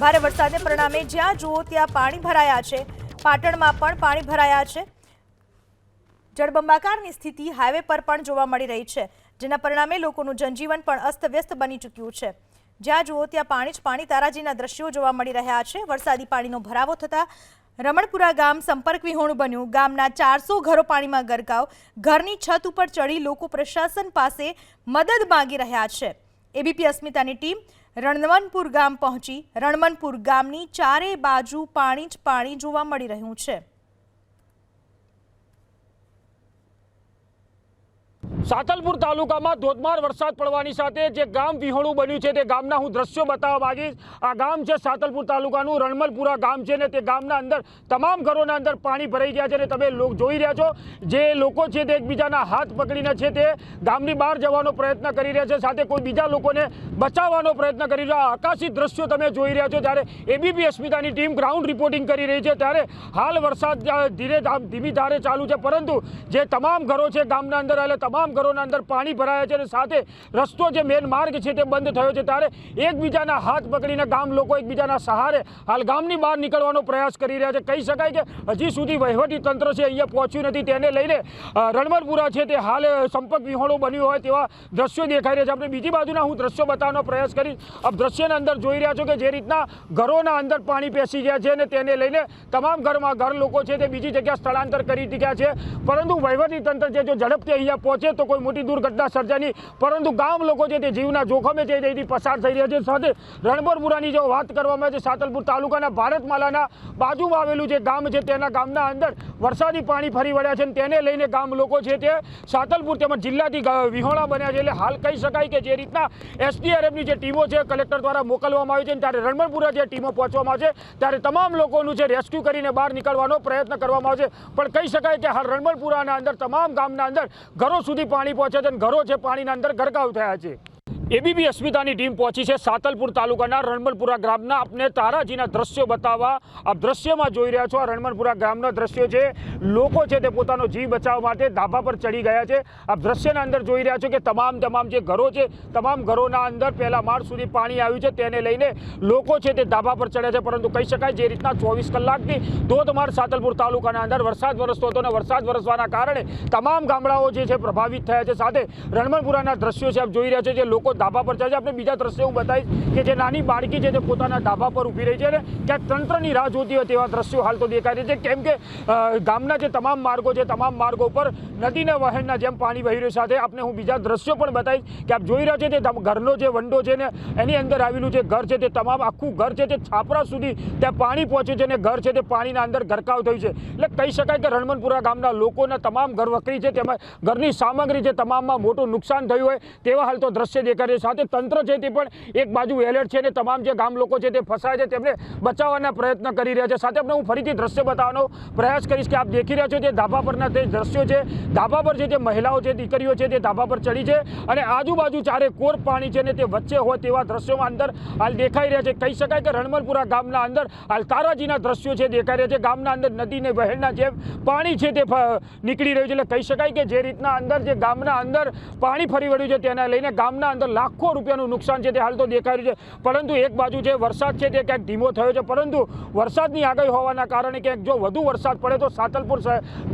ભારે વરસાદને પરિણામે જ્યાં જુઓ ત્યાં પાણી ભરાયા છે. પાટણમાં પણ પાણી ભરાયા છે. જળબંબાકારની સ્થિતિ હાઈવે પર પણ જોવા મળી રહી છે, જેના પરિણામે લોકોનું જનજીવન પણ અસ્તવ્યસ્ત બની ચૂક્યું છે. જ્યાં જુઓ ત્યાં પાણી જ પાણી તારાજીના દ્રશ્યો જોવા મળી રહ્યા છે. વરસાદી પાણીનો ભરાવો થતાં રમણપુરા ગામ સંપર્ક વિહોણું બન્યું. ગામના ચારસો ઘરો પાણીમાં ગરકાવ. ઘરની છત ઉપર ચડી લોકો પ્રશાસન પાસે મદદ માંગી રહ્યા છે. એબીપી અસ્મિતાની ટીમ રણવનપુર ગામ પહોંચી રણવનપુર ગામની ચારે બાજુ પાણી જ પાણી જોવા મળી રહ્યું છે. સાતલપુર તાલુકામાં ધોધમાર વરસાદ પડવાની સાથે જે ગામ વિહોણું બન્યું છે તે ગામના હું દ્રશ્યો બતાવવા માગીશ. આ ગામ છે સાતલપુર તાલુકાનું રણમલપુરા ગામ છે ને તે ગામના અંદર તમામ ઘરોના અંદર પાણી ભરાઈ ગયા છે અને તમે જોઈ રહ્યા છો. જે લોકો છે તે એકબીજાના હાથ પકડીને છે તે ગામની બહાર જવાનો પ્રયત્ન કરી રહ્યા છે. સાથે કોઈ બીજા લોકોને બચાવવાનો પ્રયત્ન કરી રહ્યા આકાશી દ્રશ્યો તમે જોઈ રહ્યા છો. ત્યારે એબીપી અસ્મિતાની ટીમ ગ્રાઉન્ડ રિપોર્ટિંગ કરી રહી છે. ત્યારે હાલ વરસાદ ધીરે ધીમી ધારે ચાલુ છે. પરંતુ જે તમામ ઘરો છે ગામના અંદર, એટલે તમામ ઘરોના અંદર પાણી ભરાયા છે અને સાથે રસ્તો જે મેન માર્ગ છે તે બંધ થયો છે. ત્યારે એકબીજાના હાથ પકડીને ગામ લોકો એકબીજાના સહારે હાલ ગામની બહાર નીકળવાનો પ્રયાસ કરી રહ્યા છે. કહી શકાય કે હજી સુધી વહીવટી તંત્ર છે અહીંયા પહોંચ્યું નથી. તેને લઈને રણમરપુરા છે તે હાલ સંપર્ક વિહોણું બન્યું હોય તેવા દ્રશ્યો દેખાઈ રહ્યા છે. આપણે બીજી બાજુના હું દ્રશ્યો બતાવવાનો પ્રયાસ કરીશ. આપ દ્રશ્યના અંદર જોઈ રહ્યા છો કે જે રીતના ઘરોના અંદર પાણી પેસી ગયા છે અને તેને લઈને તમામ ઘરમાં ઘર લોકો છે તે બીજી જગ્યા સ્થળાંતર કરી ચૂક્યા છે. પરંતુ વહીવટી તંત્ર છે જો ઝડપથી અહીંયા પહોંચે તો કોઈ મોટી દુર્ઘટના સર્જાની પરંતુ ગામ લોકો છે તે જીવના જોખમે છે તેથી પસાર થઈ રહ્યા છે. સાથે રણબરપુરાની જો વાત કરવામાં આવે છે, સાતલપુર તાલુકાના ભારતમાલાના બાજુમાં આવેલું જે ગામ છે, તેના ગામના અંદર વરસાદી પાણી ફરી વળ્યા છે તેને લઈને ગામ લોકો છે તે સાતલપુર તેમજ જિલ્લાથી વિહોણા બન્યા છે. એટલે હાલ કહી શકાય કે જે રીતના એસડીઆરએફની જે ટીમો છે, કલેક્ટર દ્વારા મોકલવામાં આવી છે ત્યારે રણબરપુરા જે ટીમો પહોંચવામાં છે, ત્યારે તમામ લોકોનું છે રેસ્ક્યુ કરીને બહાર નીકળવાનો પ્રયત્ન કરવામાં આવશે પણ કહી શકાય કે હાલ રણબરપુરાના અંદર, તમામ ગામના અંદર ઘરો સુધી પાણી પહોંચે છે અને ઘરો છે પાણીના અંદર ગરકાવ થયા છે. એબીપી અસ્મિતાની ટીમ પહોંચી છે સાતલપુર તાલુકાના રણમલપુરા ગ્રામના આપને તારાજીના દ્રશ્યો બતાવવા આપ દ્રશ્યમાં જોઈ રહ્યા છો આ રણમલપુરા ગ્રામના દ્રશ્યો છે. લોકો છે તે પોતાનો જીવ બચાવવા માટે ધાબા પર ચડી ગયા છે. આપ દ્રશ્યના અંદર જોઈ રહ્યા છો કે તમામ તમામ જે ઘરો છે, તમામ ઘરોના અંદર પહેલા માળ સુધી પાણી આવ્યું છે. તેને લઈને લોકો છે તે ધાબા પર ચડ્યા છે. પરંતુ કહી શકાય જે રીતના ચોવીસ કલાકની ધોધમાર સાતલપુર તાલુકાના અંદર વરસાદ વરસતો હતો. અને વરસાદ વરસવાના કારણે તમામ ગામડાઓ જે છે પ્રભાવિત થયા છે. સાથે રણમલપુરાના દ્રશ્યો છે આપ જોઈ રહ્યા છો જે લોકો ધાબા પર જાય આપણે બીજા દ્રશ્યો હું બતાવીશ કે જે નાની બાળકી છે તે પોતાના ધાબા પર ઊભી રહી છે અને ક્યાંક તંત્રની રાહ જોતી હોય તેવા દ્રશ્યો હાલ તો દેખાય છે. કેમ કે ગામના જે તમામ માર્ગો છે, તમામ માર્ગો પર નદીના વહેણના જેમ પાણી વહી રહ્યું સાથે આપણે હું બીજા દ્રશ્યો પણ બતાવીશ કે આપ જોઈ રહ્યા છે તે ઘરનો જે વંડો છે ને, એની અંદર આવેલું જે ઘર છે તે તમામ આખું ઘર છે તે છાપરા સુધી ત્યાં પાણી પહોંચ્યું છે અને ઘર છે તે પાણીના અંદર ગરકાવ થયું છે. એટલે કહી શકાય કે રણમનપુરા ગામના લોકોના તમામ ઘર વકરી છે, તેમાં ઘરની સામગ્રી છે તમામમાં મોટું નુકસાન થયું હોય તેવા હાલ તો દ્રશ્ય દેખાય છે સાથે તંત્ર છે તે પણ એક બાજુ એલર્ટ છે અને તમામ જે ગામ લોકો છે તે ફસાય છે. તેમને બચાવવાના પ્રયત્ન કરી રહ્યા છે. સાથે આપણે હું ફરીથી દ્રશ્ય બતાવવાનો પ્રયાસ કરીશ કે આપ દેખી રહ્યા છો તે ધાબા પરના તે દ્રશ્યો છે. ધાબા પર જે તે મહિલાઓ છે, દીકરીઓ છે તે ધાબા પર ચડી છે અને આજુબાજુ ચારે કોર પાણી છે ને તે વચ્ચે હોય તેવા દ્રશ્યોમાં અંદર હાલ દેખાઈ રહ્યા છે. કહી શકાય કે રણમલપુરા ગામના અંદર હાલ તારાજીના દ્રશ્યો છે દેખાઈ રહ્યા છે. ગામના અંદર નદીને વહેણના જેમ પાણી છે તે નીકળી રહ્યું છે. એટલે કહી શકાય કે જે રીતના અંદર જે ગામના અંદર પાણી ફરી વળ્યું છે, તેને લઈને ગામના અંદર લાખો રૂપિયાનું નુકસાન છે તે હાલ તો દેખાઈ રહ્યું છે. પરંતુ એક બાજુ જે વરસાદ છે તે ક્યાંક ધીમો થયો છે. પરંતુ વરસાદની આગાહી હોવાના કારણે ક્યાંક જો વધુ વરસાદ પડે તો સાતલપુર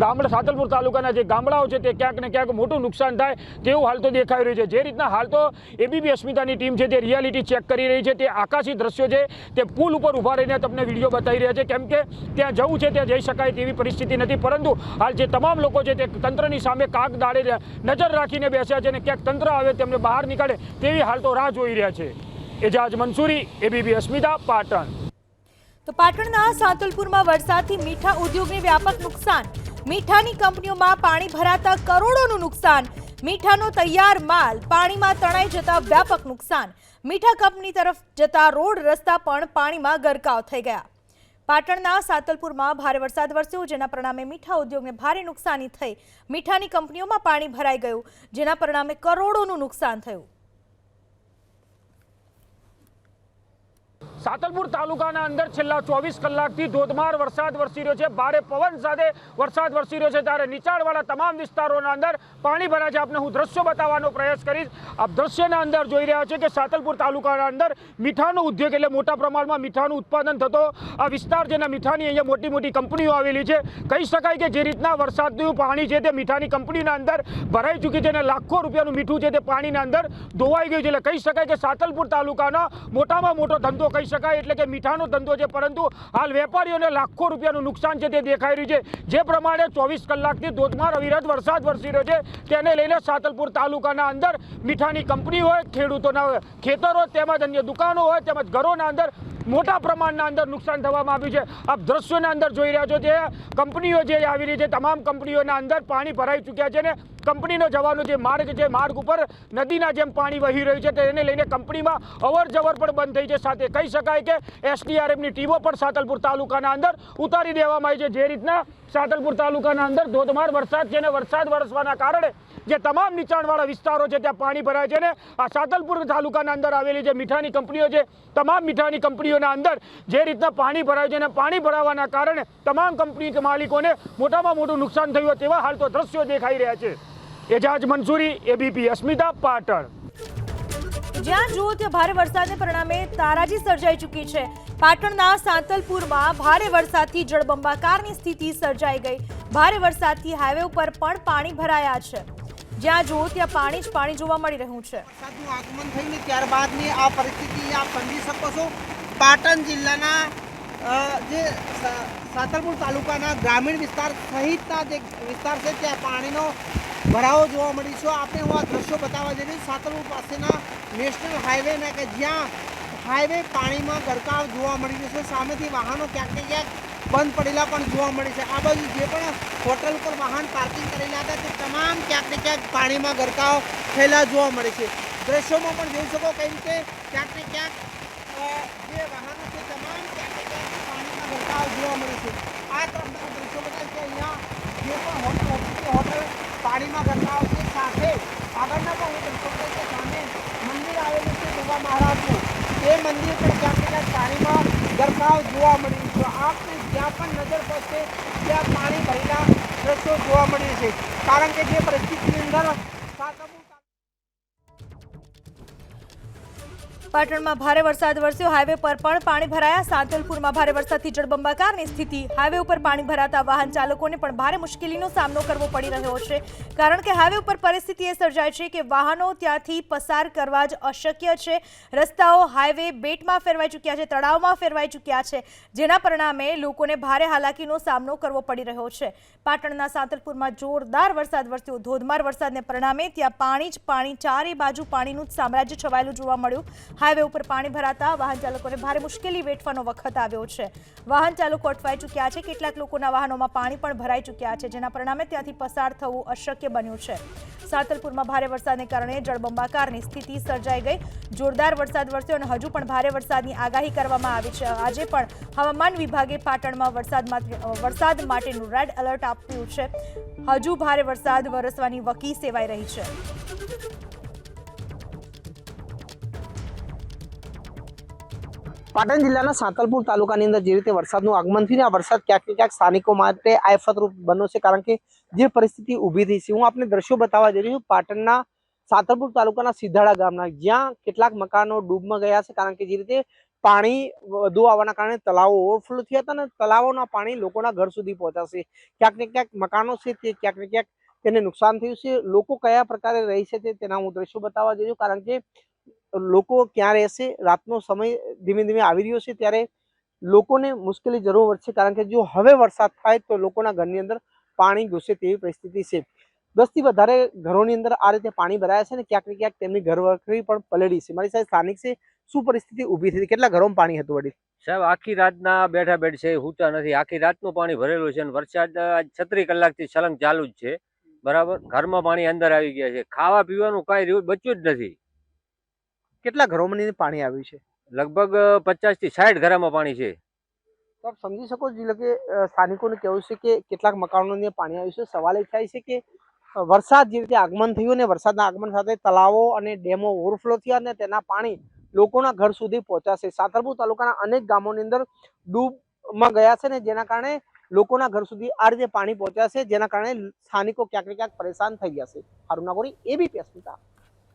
ગામડા, સાતલપુર તાલુકાના જે ગામડાઓ છે તે ક્યાંક ને ક્યાંક મોટું નુકસાન થાય તેવું હાલ તો દેખાઈ રહ્યું છે. જે રીતના હાલ તો એબીપી અસ્મિતાની ટીમ છે તે રિયાલિટી ચેક કરી રહી છે. તે આકાશી દ્રશ્યો છે તે પુલ ઉપર ઊભા રહીને તમને વીડિયો બતાવી રહ્યા છે. કેમ કે ત્યાં જવું છે ત્યાં જઈ શકાય તેવી પરિસ્થિતિ નથી. પરંતુ હાલ જે તમામ લોકો છે તે તંત્રની સામે કાગ દાડે નજર રાખીને બેસ્યા છે અને ક્યાંક તંત્ર આવે તેમને બહાર નીકળે તેવી હાલ તો રાહ જોઈ રહ્યા છે. એજાજ મંસૂરી એબીપી અસ્મિતા પાટણ. તો પાટણના સાંતલપુરમાં વરસાદથી મીઠા ઉદ્યોગને વ્યાપક નુકસાન. મીઠાની કંપનીઓમાં પાણી ભરાતા કરોડોનું નુકસાન. મીઠાનો તૈયાર માલ પાણીમાં તણાઈ જતા વ્યાપક નુકસાન. મીઠા કંપની તરફ જતા રોડ રસ્તા પણ પાણીમાં ગરકાવ થઈ ગયા. પાટણના સાતલપુરમાં ભારે વરસાદ વરસ્યો, જેના પરિણામે મીઠા ઉદ્યોગને ભારે નુકસાની થઈ. મીઠાની કંપનીઓમાં પાણી ભરાઈ ગયું, જેના પરિણામે કરોડોનું નુકસાન થયું. સાતલપુર તાલુકાના અંદર છેલ્લા ચોવીસ કલાકથી ધોધમાર વરસાદ વરસી રહ્યો છે. ભારે પવન સાથે વરસાદ વરસી રહ્યો છે. ત્યારે નીચાણવાળા તમામ વિસ્તારોના અંદર પાણી ભરાય છે. આપને હું દ્રશ્યો બતાવવાનો પ્રયાસ કરીશ. આપ દ્રશ્યના અંદર જોઈ રહ્યા છો કે સાતલપુર તાલુકાના અંદર મીઠાનો ઉદ્યોગ એટલે મોટા પ્રમાણમાં મીઠાનું ઉત્પાદન થતો આ વિસ્તાર જેના મીઠાની અહીંયા મોટી મોટી કંપનીઓ આવેલી છે. કહી શકાય કે જે રીતના વરસાદનું પાણી છે તે મીઠાની કંપનીના અંદર ભરાઈ ચૂકી છે અને લાખો રૂપિયાનું મીઠું છે તે પાણીના અંદર ધોવાઈ ગયું છે. એટલે કહી શકાય કે સાતલપુર તાલુકાનો મોટામાં મોટો ધંધો કહી શકાય એટલે કે મીઠાનો ધંધો છે. પરંતુ હાલ વેપારીઓને લાખો રૂપિયાનું નુકસાન છે તે દેખાઈ રહ્યું છે. જે પ્રમાણે ચોવીસ કલાકથી ધોધમાર અવિરત વરસાદ વરસી રહ્યો છે. તેને લઈને સાતલપુર તાલુકાના અંદર મીઠાની કંપની હોય, ખેડૂતોના ખેતરો તેમજ અન્ય દુકાનો હોય, તેમજ ઘરોના અંદર મોટા પ્રમાણના અંદર નુકસાન થવામાં આવ્યું છે. આપ દ્રશ્યોના અંદર જોઈ રહ્યા છો જે કંપનીઓ જે આવી રહી છે, તમામ કંપનીઓના અંદર પાણી ભરાઈ ચૂક્યા છે ને કંપનીનો જવાનો જે માર્ગ છે, માર્ગ ઉપર નદીના જેમ પાણી વહી રહ્યું છે તેને લઈને કંપનીમાં અવર જવર પણ બંધ થઈ છે. સાથે કહી શકાય કે એસડીઆરએફની ટીમો પણ સાતલપુર તાલુકાના અંદર ઉતારી દેવામાં આવી છે. જે રીતના સાતલપુર તાલુકાના અંદર ધોધમાર વરસાદ છે અને વરસાદ વરસવાના કારણે જે તમામ નીચાણવાળા વિસ્તારો છે, ત્યાં પાણી ભરાય છે ને આ સાતલપુર તાલુકાના અંદર આવેલી જે મીઠાની કંપનીઓ છે, તમામ મીઠાની કંપનીઓના અંદર જે રીતના પાણી ભરાય છે અને પાણી ભરાવાના કારણે તમામ કંપની માલિકોને મોટામાં મોટું નુકસાન થયું તેવા હાલ તો દ્રશ્યો દેખાઈ રહ્યા છે. એજાજ મંસૂરી એબીપી અસ્મિતા પાટણ. જ્યાં જુઓ ત્યાં ભારે વરસાદને પરિણામે તારાજી સર્જાઈ ચૂકી છે. પાટણના સાંતલપુરમાં ભારે વરસાદથી જળબંબાકારની સ્થિતિ સર્જાઈ ગઈ. ભારે વરસાદથી હાઈવે ઉપર પણ પાણી ભરાયા છે. જ્યાં જુઓ ત્યાં પાણી જ પાણી જોવા મળી રહ્યું છે. વરસાદનું આગમન થઈને ત્યારબાદની આ પરિસ્થિતિ આપ સમજી શકો છો. પાટણ જિલ્લાના જે સાતલપુર તાલુકાના ગ્રામીણ વિસ્તાર સહિતના જે વિસ્તાર છે ત્યાં પાણીનો ભરાવો જોવા મળી છે આપણે હું આ દ્રશ્યો બતાવવા જઈ છું. પાસેના નેશનલ હાઈવેના કે જ્યાં હાઈવે પાણીમાં ગરકાવ જોવા મળી રહ્યો છે. સામેથી વાહનો ક્યાંક ને ક્યાંક બંધ પડેલા પણ જોવા મળે છે. આ બાજુ જે પણ હોટલ ઉપર વાહન પાર્કિંગ કરેલા હતા, તે તમામ ક્યાંક ને ક્યાંક પાણીમાં ગરકાવ થયેલા જોવા મળે છે. દ્રશ્યોમાં પણ જોઈ શકો કઈ રીતે ક્યાંક ને ક્યાંક જે વાહનો છે તમામ ક્યાંક ને ક્યાંક પાણીમાં ગરકાવ જોવા મળે છે. આ તરફના દ્રશ્યો બતાવે છે અહીંયા જે પણ હોટલ હોટલ પાણીમાં ગરકાવ સાથે આગળના પણ હું સામે મંદિર આવેલું છે ગોગા મહારાજનું. તે મંદિર પણ ક્યાંક ને પાણીમાં ગરકાવ જોવા મળી રહ્યું છે આપને જ્યાં પણ નજર પડશે, ત્યાં પાણી ભરેલા દ્રશ્યો જોવા મળી છે. કારણ કે જે પરિસ્થિતિની અંદર સાતમું પાટણમાં ભારે વરસાદ વરસ્યો. હાઈવે પર પણ પાણી ભરાયા. સાંતલપુરમાં ભારે વરસાદથી જળબંબાકારની સ્થિતિ. હાઈવે ઉપર પાણી ભરાતા વાહન ચાલકોને પણ ભારે મુશ્કેલીનો સામનો કરવો પડી રહ્યો છે. કારણ કે હાઈવે ઉપર પરિસ્થિતિ એ સર્જાય છે કે વાહનો ત્યાંથી પસાર કરવા જ અશક્ય છે. રસ્તાઓ હાઈવે બેટમાં ફેરવાઈ ચૂક્યા છે, તળાવમાં ફેરવાઈ ચૂક્યા છે. જેના પરિણામે લોકોને ભારે હાલાકીનો સામનો કરવો પડી રહ્યો છે. પાટણના સાંતલપુરમાં જોરદાર વરસાદ વરસ્યો. ધોધમાર વરસાદને પરિણામે ત્યાં પાણી જ પાણી, ચારે બાજુ પાણીનું જ સામ્રાજ્ય છવાયેલું જોવા મળ્યું. હાઈવે ઉપર પાણી ભરાતા વાહન ચાલકોને ભારે મુશ્કેલી વેઠવાનો વખત આવ્યો છે. વાહન ચાલકો અટવાઈ ચૂક્યા છે. કેટલાક લોકોના વાહનોમાં પાણી પણ ભરાઈ ચૂક્યા છે, જેના પરિણામે ત્યાંથી પસાર થવું અશક્ય બન્યું છે. સાતલપુરમાં ભારે વરસાદને કારણે જળબંબાકારની સ્થિતિ સર્જાઈ ગઈ. જોરદાર વરસાદ વરસ્યો અને હજુ પણ ભારે વરસાદની આગાહી કરવામાં આવી છે. આજે પણ હવામાન વિભાગે પાટણમાં વરસાદ વરસાદ માટેનું રેડ એલર્ટ આપ્યું છે. હજુ ભારે વરસાદ વરસવાની વકી સેવાઈ રહી છે. પાટણ જિલ્લાના સાંતલપુર તાલુકાની અંદર જે રીતે વરસાદનું આગમન થયું આ વરસાદ ક્યાંક ને ક્યાંક સ્થાનિકો માટે આફતરૂપ બન્યો છે, કારણ કે જે પરિસ્થિતિ ઊભી થઈ છે. હું આપને દ્રશ્યો બતાવવા જઈ રહ્યો છું. પાટણના સાંતલપુર તાલુકાના સિધાડા ગામના, જ્યાં કેટલાક મકાનો ડૂબમાં ગયા છે, કારણ કે જે રીતે પાણી વધુ આવવાના કારણે તલાવો ઓવરફ્લો થયા હતા અને તલાવોના પાણી લોકોના ઘર સુધી પહોંચાશે ક્યાંક ને ક્યાંક મકાનો છે તે ક્યાંક ને ક્યાંક તેને નુકસાન થયું છે. લોકો કયા પ્રકારે રહી છે તેના હું દ્રશ્યો બતાવવા જઈ રહ્યો કારણ કે લોકો ક્યાં રહેશે? રાતનો સમય ધીમે ધીમે આવી રહ્યો છે ત્યારે લોકોને મુશ્કેલી જરૂર વધશે કારણ કે જો હવે વરસાદ થાય તો લોકોના ઘરની અંદર પાણી ઘૂસે તેવી પરિસ્થિતિ છે. દસથી વધારે ઘરોની અંદર આ રીતે પાણી ભરાયા છે ને ક્યાંક ને ક્યાંક તેમની ઘર વખરી પણ પલળી છે. મારી સાથે સ્થાનિક છે. શું પરિસ્થિતિ ઊભી થઈ? કેટલા ઘરોમાં પાણી હતું વડી સાહેબ, આખી રાતના બેઠા બેઠ છે, હુતા નથી. આખી રાતનું પાણી ભરેલું છે અને વરસાદ છત્રીસ છત્રી કલાકથી સળંગ ચાલુ જ છે. બરાબર? ઘરમાં પાણી અંદર આવી ગયા છે. ખાવા પીવાનું કાંઈ રહ્યું, બચ્યું જ નથી. કેટલા ઘરોમાં ની પાણી આવ્યું છે? લગભગ પચાસથી સાઠ ઘરામાં પાણી છે. તો આપ સમજી શકો છો કે સ્થાનિકોને કહેવું છે કે કેટલાક મકાનોની પાણી આવ્યું છે. સવાલ એ થાય છે કે વરસાદ જે રીતે આગમન થયું ને વરસાદના આગમન સાથે તળાવો અને ડેમો ઓવરફ્લો થયા અને તેના પાણી લોકોના ઘર સુધી પહોંચાશે સાતરપુર તાલુકાના અનેક ગામોની અંદર ડૂબમાં ગયા છે ને જેના કારણે લોકોના ઘર સુધી આ રીતે પાણી પહોંચ્યા છે જેના કારણે સ્થાનિકો ક્યાંક ને ક્યાંક પરેશાન થઈ ગયા છે. હારુના ગોરી એબીપી અસ્મિતા.